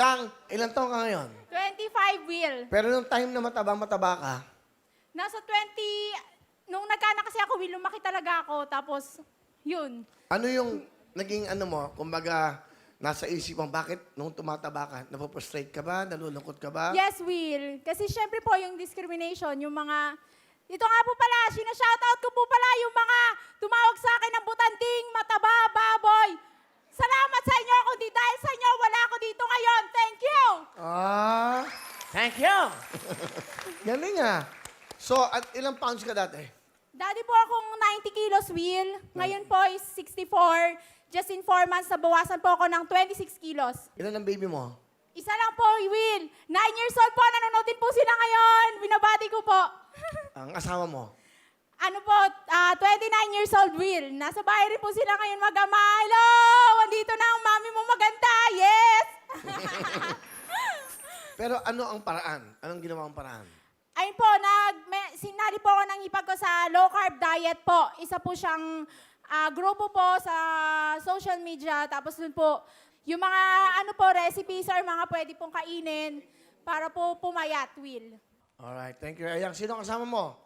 Dang, ilang taon ka ngayon? 25, Will. Pero nung time na mataba-mataba ka, Nasa 20, nung nagkaanak kasi ako, Will, lumaki talaga ako. Tapos, yun. ano yung naging ano mo, kumbaga, nasa isip mo, bakit nung tumataba ka, napoprostrate ka ba, nalulungkot ka ba? Yes, Will. Kasi syempre po yung discrimination, yung mga... Ito nga po pala, sinashoutout ko po pala yung mga tumawag sa akin ng butanding, mataba, baboy. Salamat sa inyo kundi dahil sa inyo, wala ako dito ngayon. Thank you! Ah, Thank you. galing ah. So, at ilang pounds ka dati? Dati po akong 90 kilos, Will. Ngayon po is 64. Just in 4 months, nabawasan po ako ng 26 kilos. Ilan ang baby mo? Isa lang po, Will. 9 years old po, nanonood din po sila ngayon. Binabati ko po. Ang asawa mo? ano po, ah, 29 years old, Will. Nasa bahay rin po sila ngayon mag-ama. Hello! Andito na ang mami mo maganda. Yes! Pero ano ang paraan? Anong ginawa ang paraan? Ayun po, nag, may, sinali po ako ng hipag ko sa low carb diet po. Isa po siyang ah, grupo po sa social media. Tapos dun po, yung mga ano po, recipes or mga pwede pong kainin para po pumayat, Will. Alright, thank you. Ayang, sino kasama mo?